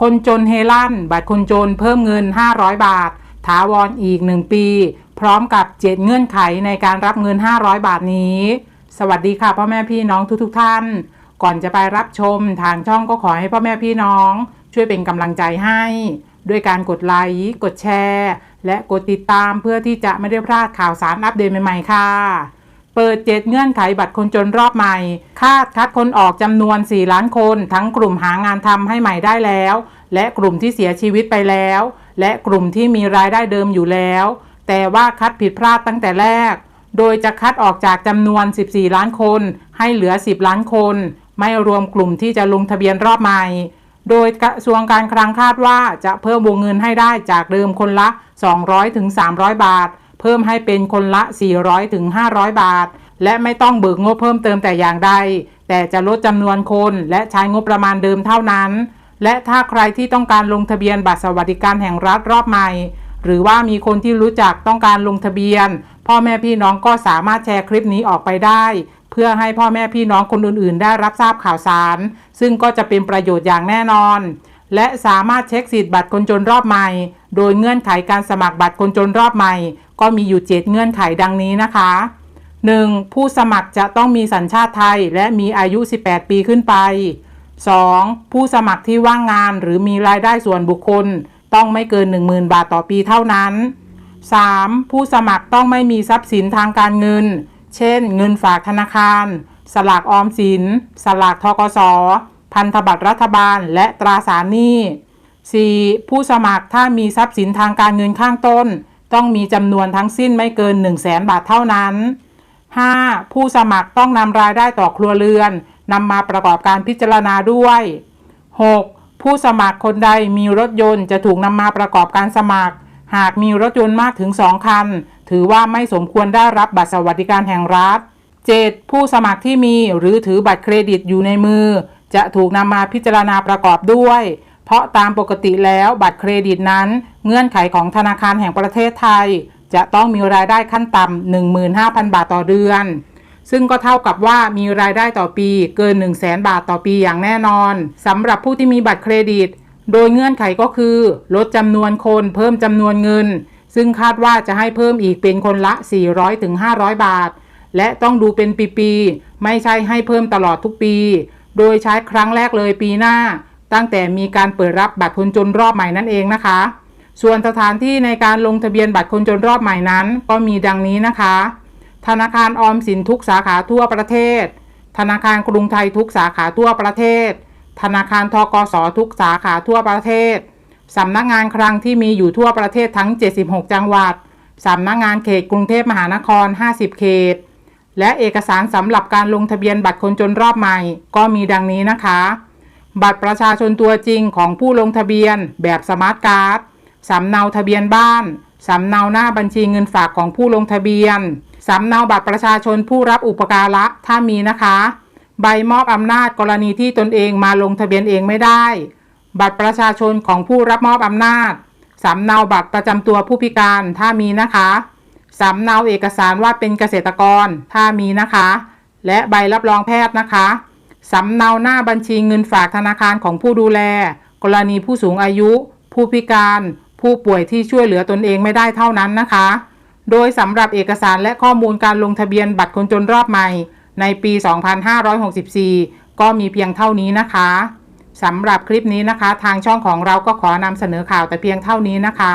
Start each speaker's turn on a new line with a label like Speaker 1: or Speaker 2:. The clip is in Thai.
Speaker 1: คนจนเฮลั่น บัตรคนจนเพิ่มเงิน 500 บาท ถาวรอีก 1 ปี พร้อมกับ 7 เงื่อนไขในการรับเงิน 500 บาทนี้ สวัสดีค่ะพ่อแม่พี่น้องทุกๆทท่าน ก่อนจะไปรับชมทางช่องก็ขอให้พ่อแม่พี่น้อง ช่วยเป็นกำลังใจให้ ด้วยการกดไลค์ กดแชร์ และกดติดตามเพื่อที่จะไม่ได้พลาดข่าวสารอัปเดตใหม่ๆค่ะ เปิดเจ็ดเงื่อนไขบัตรคนจนรอบใหม่ คาดคัดคนออกจำนวน 4 ล้านคน ทั้งกลุ่มหางานทำให้ใหม่ได้แล้ว และกลุ่มที่เสียชีวิตไปแล้ว และกลุ่มที่มีรายได้เดิมอยู่แล้ว แต่ว่าคัดผิดพลาดตั้งแต่แรก โดยจะคัดออกจากจำนวน 14 ล้านคน ให้เหลือ 10 ล้านคน ไม่รวมกลุ่มที่จะลงทะเบียนรอบใหม่ โดยกระทรวงการคลังคาดว่าจะเพิ่มวงเงินให้ได้จากเดิมคนละ 200-300 บาท เพิ่มให้เป็นคนละ 400ถึง500 บาท และไม่ต้องเบิกงบเพิ่มเติมแต่อย่างใด แต่จะลดจำนวนคนและใช้งบประมาณเดิมเท่านั้น และถ้าใครที่ต้องการลงทะเบียนบัตรสวัสดิการแห่งรัฐรอบใหม่ หรือว่ามีคนที่รู้จักต้องการลงทะเบียน พ่อแม่พี่น้องก็สามารถแชร์คลิปนี้ออกไปได้ เพื่อให้พ่อแม่พี่น้องคนอื่น ๆ ได้รับทราบข่าวสาร ซึ่งก็จะเป็นประโยชน์อย่างแน่นอน และสามารถเช็คสิทธิ์บัตรคนจนรอบใหม่ โดยเงื่อนไขการสมัครบัตรคนจนรอบใหม่ ก็มีอยู่ 7 เงื่อนไขดังนี้นะคะ 1. ผู้สมัครจะต้องมีสัญชาติไทย และมีอายุ 18 ปีขึ้นไป 2. ผู้สมัครที่ว่างงานหรือมีรายได้ส่วนบุคคล ต้องไม่เกิน 10,000 บาทต่อปีเท่านั้น 3. ผู้สมัครต้องไม่มีทรัพย์สินทางการเงิน เช่น เงินฝากธนาคาร สลากออมสิน สลากทกส พันธบัตรรัฐบาลและตราสารหนี้ 4. ผู้สมัครถ้ามีทรัพย์สินทางการเงินข้างต้น ต้องมีจำนวนทั้งสิ้นไม่เกิน 1 0 0 0 0แบาทเท่านั้น 5. ผู้สมัครต้องนำรายได้ต่อครัวเรือนนำมาประกอบการพิจารณาด้วย 6. ผู้สมัครคนใดมีรถยนต์จะถูกนำมาประกอบการสมัคร หากมีรถยนต์มากถึง 2 คัน ถือว่าไม่สมควรได้รับบัตรสวัสดิการแห่งรัฐ 7. ผู้สมัครที่มีหรือถือบัตรเครดิตอยู่ในมือ จะถูกนำมาพิจารณาประกอบด้วย เพราะตามปกติแล้วบัตรเครดิตนั้น เงื่อนไขของธนาคารแห่งประเทศไทย จะต้องมีรายได้ขั้นต่ำ15,000 บาทต่อเดือน ซึ่งก็เท่ากับว่ามีรายได้ต่อปีเกิน 1 0 0 0 0แบาทต่อปีอย่างแน่นอนสำหรับผู้ที่มีบัตรเครดิต โดยเงื่อนไขก็คือ ลดจำนวนคนเพิ่มจำนวนเงิน ซึ่งคาดว่าจะให้เพิ่มอีกเป็นคนละ 400ถึง500 บาท และต้องดูเป็นปีๆไม่ใช่ให้เพิ่มตลอดทุกปี โดยใช้ครั้งแรกเลยปีหน้า ตั้งแต่มีการเปิดรับบัตรคนจนรอบใหม่นั่นเองนะคะ ส่วนสถานที่ในการลงทะเบียนบัตรคนจนรอบใหม่นั้น ก็มีดังนี้นะคะ ธนาคารออมสินทุกสาขาทั่วประเทศ ธนาคารกรุงไทยทุกสาขาทั่วประเทศ ธนาคารทกสทุกสาขาทั่วประเทศสำนักงานคลังที่มีอยู่ทั่วประเทศทั้ง 76 จังหวัดสำนักงานเขตกรุงเทพมหานคร 50 เขต และเอกสารสำหรับการลงทะเบียนบัตรคนจนรอบใหม่ ก็มีดังนี้นะคะ บัตรประชาชนตัวจริงของผู้ลงทะเบียนแบบสมาร์ทการ์ดสำเนาทะเบียนบ้านสำเนาหน้าบัญชีเงินฝากของผู้ลงทะเบียนสำเนาบัตรประชาชนผู้รับอุปการะถ้ามีนะคะ ใบมอบอำนาจกรณีที่ตนเองมาลงทะเบียนเองไม่ได้ บัตรประชาชนของผู้รับมอบอำนาจสำเนาบัตรประจำตัวผู้พิการถ้ามีนะคะ สำเนาเอกสารว่าเป็นเกษตรกรถ้ามีนะคะ และใบรับรองแพทย์นะคะสำเนาหน้าบัญชีเงินฝากธนาคารของผู้ดูแล กรณีผู้สูงอายุ ผู้พิการ ผู้ป่วยที่ช่วยเหลือตนเองไม่ได้เท่านั้นนะคะ โดยสำหรับเอกสารและข้อมูลการลงทะเบียนบัตรคนจนรอบใหม่ ในปี 2564 ก็มีเพียงเท่านี้นะคะสำหรับคลิปนี้นะคะ ทางช่องของเราก็ขอนำเสนอข่าวแต่เพียงเท่านี้นะคะ